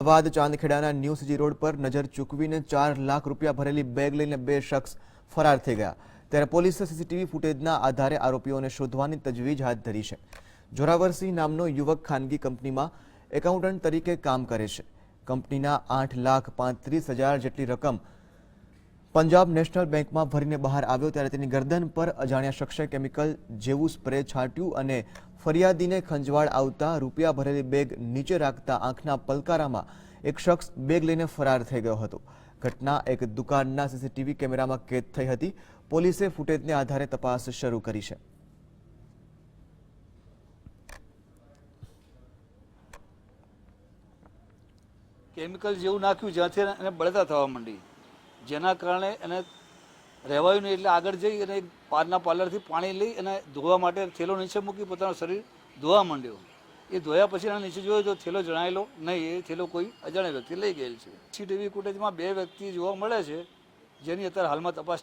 અમદાવાદ ચાંદખેડાના new CG road પર નજર ચૂકવીને ચાર લાખ રૂપિયા ભરેલી બેગ લઈને બે શખ્સ ફરાર થઈ ગયા. ત્યારે પોલીસે સીસીટીવી ફૂટેજના આધારે આરોપીઓને શોધવાની તજવીજ હાથ ધરી છે. જોરાવરસિંહ નામનો યુવક ખાનગી કંપનીમાં એકાઉન્ટન્ટ તરીકે કામ કરે છે. કંપનીના આઠ લાખ પાંત્રીસ હજાર જેટલી રકમ પંજાબ નેશનલ બેંકમાં ભરીને બહાર આવ્યો ત્યારે તેની ગરદન પર અજાણ્યા શખ્સે કેમિકલ જેવું સ્પ્રે છાંટ્યું અને ફરિયાદીને ખંજવાળ આવતા રૂપિયા ભરેલી બેગ નીચે રાખતા આંખના પલકારામાં એક શખ્સ બેગ લઈને ફરાર થઈ ગયો હતો. ઘટના એક દુકાનના સીસીટીવી કેમેરામાં કેદ થઈ હતી. પોલીસે ફૂટેજને આધારે તપાસ શરૂ કરી છે. કેમિકલ જેવું નાખ્યું જ્યાંથી એને બળતા થવા માંડી. જેના કારણે એને રહેવાયું નહીં એટલે આગળ જઈ અને પારના પાર્લરથી પાણી લઈ અને ધોવા માટે થેલો નીચે મૂકી પોતાનું શરીર ધોવા માંડ્યો. એ ધોયા પછી એના નીચે જોયો તો થેલો જણાયેલો નહીં, એ થેલો કોઈ અજાણ્યા વ્યક્તિ લઈ ગયેલ છે. સીસીટીવી ફૂટેજમાં બે વ્યક્તિ જોવા મળે છે જેની અત્યારે હાલમાં તપાસ